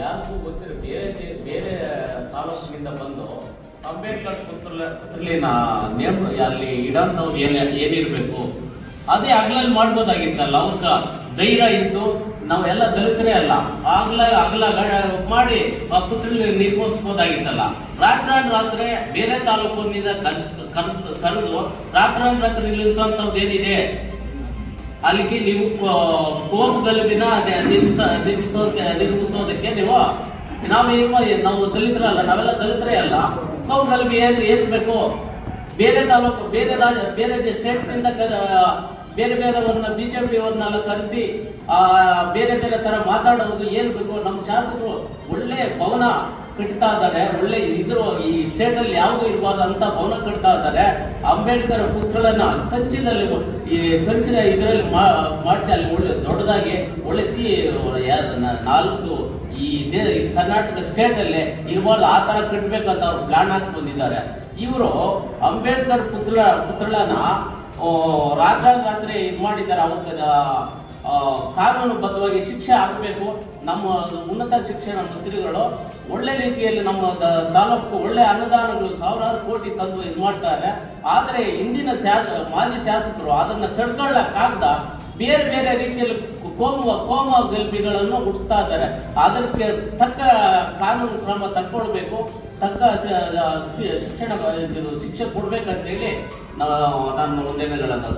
ಯಾರಿಗೂ ಗೊತ್ತಿರೋ ಬೇರೆ ಬೇರೆ ತಾಲೂಕಿನಿಂದ ಬಂದು ಅಂಬೇಡ್ಕರ್ ಪುತ್ರಲಿನ ನೇಮ, ಅಲ್ಲಿ ಇಡಂಥವ್ರು ಏನೇ, ಏನಿರಬೇಕು, ಅದೇ ಅಗ್ಲಲ್ಲಿ ಮಾಡ್ಬೋದಾಗಿತ್ತಲ್ಲ, ಅವ್ರಿಗೆ ಧೈರ್ಯ ಇದ್ದು ನಾವೆಲ್ಲ ದಲಿತರೇ ಅಲ್ಲ. ಆಗ್ಲ ಅಗ್ಲ ಮಾಡಿ ಆ ಪುತ್ರಲಿ ನಿರ್ಮಿಸ್ಬೋದಾಗಿತ್ತಲ್ಲ ರಾತ್ರಿ ರಾತ್ರಿ ಬೇರೆ ತಾಲೂಕಿನಿಂದ ಕರೆಸ್ ಕರೆದು ರಾತ್ರಿ ರಾತ್ರಿ ನಿಲ್ಲಿಸುವಂಥದ್ದು ಏನಿದೆ? ಅಲ್ಲಿಗೆ ನೀವು ಕೋಮ್ ಗಲುಬಿನ ನಿಲ್ಲಿಸ ನಿಲ್ಲಿಸೋಕೆ ನಿರ್ಮಿಸೋದಕ್ಕೆ ನೀವು, ನಾವು ಏನು ನಾವು ದಲಿತರಲ್ಲ, ನಾವೆಲ್ಲ ದಲಿತರೇ ಅಲ್ಲ. ಕೋಮ್ ಗಲುಬಿ ಏನು ಏನು ಬೇಕು? ಬೇರೆ ತಾಲೂಕು, ಬೇರೆ ರಾಜ್ಯ ಬೇರೆ ಸ್ಟೇಟ್ನಿಂದ ಬೇರೆ ಬೇರೆಯವ್ರನ್ನ ಜೆ ಅವ್ರನ್ನೆಲ್ಲ ಕರೆಸಿ ಬೇರೆ ಬೇರೆ ಥರ ಮಾತಾಡೋದು, ಏನು ಬೇಕು? ನಮ್ಮ ಶಾಸಕರು ಒಳ್ಳೆ ಭವನ ಕಟ್ತಾ ಇದ್ದಾರೆ ಒಳ್ಳೆ ಇದ್ರ, ಈ ಸ್ಟೇಟ್ ಅಲ್ಲಿ ಯಾವ್ದು ಇರಬಾರ್ದು ಅಂತ ಭವನ ಕಟ್ತಾ ಇದ್ದಾರೆ. ಅಂಬೇಡ್ಕರ್ ಪುತ್ರಳನ್ನ ಕಂಚಿನಲ್ಲಿ ಈ ಕಂಚಿನ ಇದರಲ್ಲಿ ಮಾಡಿಸಿ ಅಲ್ಲಿ ಒಳ್ಳೆ ದೊಡ್ಡದಾಗಿ ಒಳ್ಳೆ ಸಿ ನಾಲ್ಕು ಈ ಕರ್ನಾಟಕ ಸ್ಟೇಟ್ ಅಲ್ಲಿ ಇರಬಾರ್ದು ಆ ತರ ಕಟ್ಬೇಕಂತ ಅವ್ರು ಪ್ಲಾನ್ ಹಾಕಿ ಬಂದಿದ್ದಾರೆ. ಇವರು ಅಂಬೇಡ್ಕರ್ ಪುತ್ರ ಪುತ್ರಳನ್ನ ರಾತ್ರಿ ರಾತ್ರಿ ಇದು ಮಾಡಿದ್ದಾರೆ ಅವತ್ತು ಕಾನೂನುಬದ್ಧವಾಗಿ ಶಿಕ್ಷೆ ಆಗಬೇಕು ನಮ್ಮ ಉನ್ನತ ಶಿಕ್ಷಣ ಮಂತ್ರಿಗಳು ಒಳ್ಳೆ ರೀತಿಯಲ್ಲಿ ನಮ್ಮ ತಾಲೂಕು ಒಳ್ಳೆ ಅನುದಾನಗಳು ಸಾವಿರಾರು ಕೋಟಿ ತಂದು ಇದು ಮಾಡ್ತಾರೆ. ಆದರೆ ಇಂದಿನ ಶಾಸ, ಮಾಜಿ ಶಾಸಕರು ಅದನ್ನು ತಡ್ಕೊಳ್ಳಕ್ಕಾಗ್ದ. ಬೇರೆ ಬೇರೆ ರೀತಿಯಲ್ಲಿ ಕೋಮುವ, ಕೋಮ ಗಲ್ಬಿಗಳನ್ನು ಹುಟ್ಟಿಸ್ತಾ ಇದ್ದಾರೆ. ಅದಕ್ಕೆ ತಕ್ಕ ಕಾನೂನು ಕ್ರಮ ತಕ್ಕೊಳ್ಬೇಕು. ತಕ್ಕ ಶಿಕ್ಷಣ ಶಿಕ್ಷೆ ಕೊಡ್ಬೇಕಂತೇಳಿ ನಾನು ವಂದನೆಗಳನ್ನು